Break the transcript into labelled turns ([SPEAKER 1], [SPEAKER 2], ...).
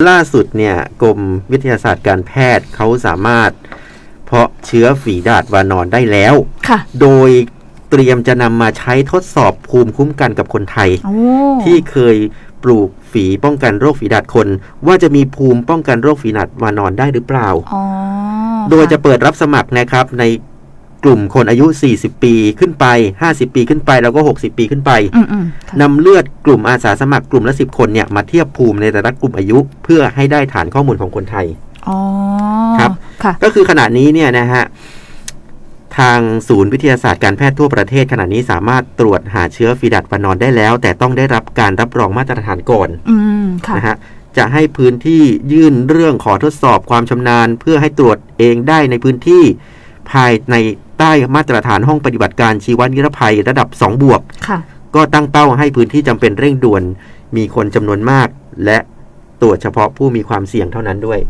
[SPEAKER 1] ล่าสุดเนี่ยกรมวิทยาศาสตร์การแพทย์เขาสามารถ เพาะเชื้อฝีดาดวานอนได้แล้ว
[SPEAKER 2] ค่ะ
[SPEAKER 1] โดยเตรียมจะนำมาใช้ทดสอบภูมิคุ้มกันกับคนไทย
[SPEAKER 2] โอ้
[SPEAKER 1] ที่เคยปลูกฝีป้องกันโรคฝีดาดคน ว่าจะมีภูมิป้องกันโรคฝีดาดวานอนได้หรือเปล่า
[SPEAKER 2] อ๋อ
[SPEAKER 1] โดยจะ
[SPEAKER 2] ค่
[SPEAKER 1] เปิดรับสมัครนะครับใน กลุ่มคนอายุ 40 ปีขึ้นไป 50 ปีขึ้นไป แล้วก็ 60 ปีขึ้นไป
[SPEAKER 2] อืมอืมค่ะ
[SPEAKER 1] นำเลือดกลุ่มอาสาสมัครกลุ่มละ 10 คนเนี่ยมาเทียบภูมิในแต่ละกลุ่มอายุ เพื่อให้ได้ฐานข้อมูลของคนไทย
[SPEAKER 2] อ๋อ
[SPEAKER 1] ครับ
[SPEAKER 2] ค่ะ
[SPEAKER 1] ก็คือขณะนี้เนี่ยนะฮะทางศูนย์วิทยาศาสตร์การแพทย์ทั่วประเทศ ขณะนี้สามารถตรวจหาเชื้อฟีดัดวานอนได้แล้ว แต่ต้องได้รับการรับรองมาตรฐานก่อน
[SPEAKER 2] อืมค่ะ
[SPEAKER 1] นะฮะจะให้พื้นที่ยื่นเรื่องขอทดสอบความชำนาญ เพื่อให้ตรวจเองได้ในพื้นที่ภายใน ใต้มาตรฐานห้องปฏิบัติการชีวนิรภัยระดับ 2 บวก
[SPEAKER 2] ค่ะ
[SPEAKER 1] ก็ตั้งเป้าให้พื้นที่จำเป็นเร่งด่วน มีคนจำนวนมาก และตรวจเฉพาะผู้มีความเสี่ยงเท่านั้นด้วย